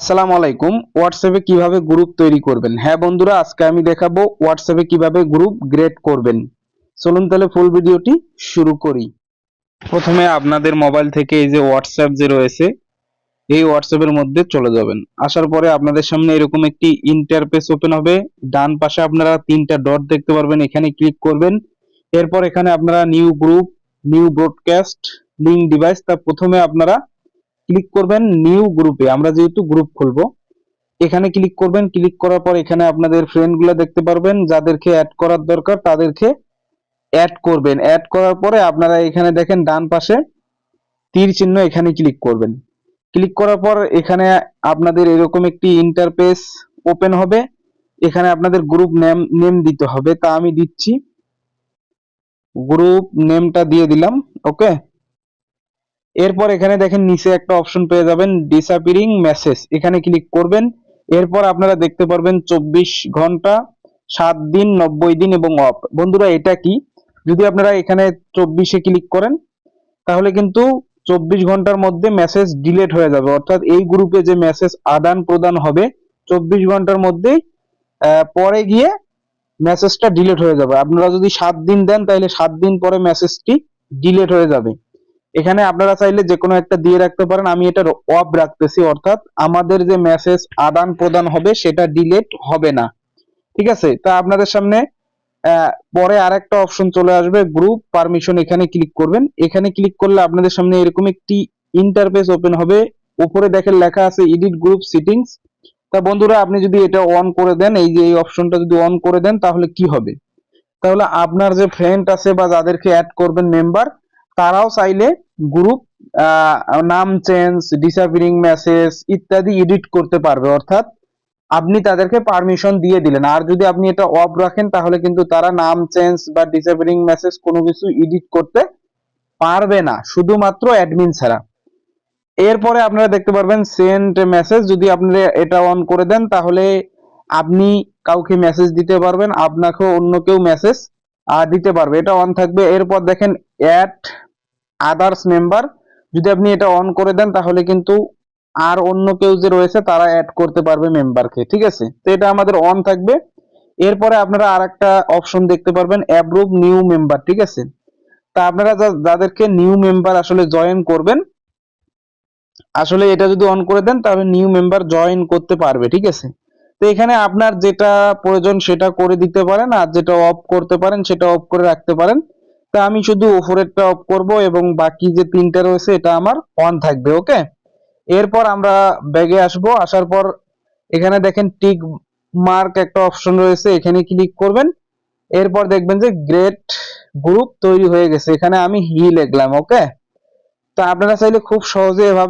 আসসালামু আলাইকুম। হোয়াটসঅ্যাপে কীভাবে গ্রুপ তৈরি করবেন? হ্যাঁ বন্ধুরা, আজকে আমি দেখাবো হোয়াটসঅ্যাপে কীভাবে গ্রুপ গ্রেড করবেন। চলুন তাহলে ফুল ভিডিওটি শুরু করি। প্রথমে আপনাদের মোবাইল থেকে এই যে হোয়াটসঅ্যাপ যে রয়েছে, এই হোয়াটসঅ্যাপের মধ্যে চলে যাবেন। আসার পরে আপনাদের সামনে এরকম একটি ইন্টারফেস ওপেন হবে। ডান পাশে আপনারা তিনটা ডট দেখতে পারবেন। এখানে ক্লিক করবেন। এরপর এখানে আপনারা new group new broadcast link device তা প্রথমে আপনারা ক্লিক করবেন নিউ গ্রুপে আমরা যেহেতু গ্রুপ খুলবো, এখানে ক্লিক করবেন ক্লিক করার পর এখানে আপনাদের ফ্রেন্ডগুলো দেখতে পারবেন, যাদেরকে অ্যাড করার দরকার তাদেরকে অ্যাড করবেন। অ্যাড করার পরে আপনারা এখানে দেখেন ডান পাশে তীর চিহ্ন এখানে ক্লিক করবেন। ক্লিক করার পর এখানে আপনাদের এরকম একটি ইন্টারফেস ওপেন হবে। এখানে আপনাদের গ্রুপ নেম নেম দিতে হবে। তা আমি দিচ্ছি। গ্রুপ নেমটা দিয়ে দিলাম ওকে এরপর এখানে দেখেন নিচে একটা অপশন পেয়ে যাবেন ডিসঅ্যাপিয়ারিং মেসেজ এখানে ক্লিক করবেন, এরপর আপনারা দেখতে পারবেন চব্বিশ ঘণ্টা, সাত দিন, নব্বই দিন এবং অফ বন্ধুরা, এটা কি? যদি আপনারা এখানে চব্বিশে ক্লিক করেন, তাহলে কিন্তু চব্বিশ ঘণ্টার মধ্যে মেসেজ ডিলেট হয়ে যাবে। অর্থাৎ এই গ্রুপে যে মেসেজ আদান প্রদান হবে, চব্বিশ ঘণ্টার মধ্যেই পরে গিয়ে মেসেজটা ডিলেট হয়ে যাবে। আপনারা যদি সাত দিন দেন, তাহলে সাত দিন পরে মেসেজটি ডিলেট হয়ে যাবে। এখানে আপনারা চাইলে যে কোনো একটা দিয়ে রাখতে পারেন। আমি এটা অফ রাখতেছি, অর্থাৎ আমাদের যে মেসেজ আদান প্রদান হবে, সেটা ডিলেট হবে না। ঠিক আছে? তা আপনাদের সামনে পরে আরেকটা অপশন চলে আসবে গ্রুপ পারমিশন এখানে ক্লিক করবেন। এখানে ক্লিক করলে আপনাদের সামনে এরকম একটি ইন্টারফেস ওপেন হবে। উপরে দেখেন লেখা আছে এডিট গ্রুপ সিটিংস তা বন্ধুরা, আপনি যদি এটা অন করে দেন, এই যে এই অপশনটা যদি অন করে দেন, তাহলে কি হবে? তাহলে আপনার যে ফ্রেন্ড আছে বা যাদেরকে অ্যাড করবেন মেম্বার তারাও চাইলে গ্রুপ নাম চেঞ্জ ডিসঅ্যাপিয়ারিং মেসেজ ইত্যাদি এডিট করতে পারবে। অর্থাৎ আপনি তাদেরকে পারমিশন দিয়ে দিলেন। আর যদি আপনি এটা অফ রাখেন, তাহলে কিন্তু তারা নাম চেঞ্জ বা ডিসঅ্যাপিয়ারিং মেসেজ কোনো কিছু এডিট করতে পারবে না, শুধুমাত্র অ্যাডমিন ছাড়া। এরপরে আপনারা দেখতে পারবেন সেন্ড মেসেজ যদি আপনি এটা অন করে দেন, তাহলে আপনি কাউকে মেসেজ দিতে পারবেন, আপনাকেও অন্য কেউ মেসেজ দিতে পারবে। এটা অন থাকবে। এরপর দেখেন অ্যাড আদার্স মেম্বার যদি আপনি এটা অন করে দেন, তাহলে কিন্তু আর অন্য কেউ যে রয়েছে, তারা অ্যাড করতে পারবে মেম্বারকে ঠিক আছে? তো এটা আমাদের অন থাকবে। এরপরে আপনারা আর একটা অপশন দেখতে পারবেন অ্যাপ্রুভ নিউ মেম্বার ঠিক আছে? তা আপনারা যাদেরকে নিউ মেম্বার আসলে জয়েন করবেন, আসলে এটা যদি অন করে দেন, তাহলে নিউ মেম্বার জয়েন করতে পারবে, ঠিক আছে? তো এখানে আপনার যেটা প্রয়োজন, সেটা করে দিতে পারেন, আর যেটা অফ করতে পারেন, সেটা অফ করে রাখতে পারেন। তা আমি শুধু উপরেরটা অফ করব এবং বাকি যে তিনটা রয়েছে, এটা আমার অন থাকবে ওকে এরপর আমরা ব্যাগে আসব, আসার পর এখানে দেখেন টিক মার্ক একটা অপশন রয়েছে, এখানে ক্লিক করবেন। এরপর দেখবেন যে গ্রেট গ্রুপ তৈরি হয়ে গেছে, এখানে আমি হি লিখলাম ওকে তো আপনারা চাইলে খুব সহজে এভাবে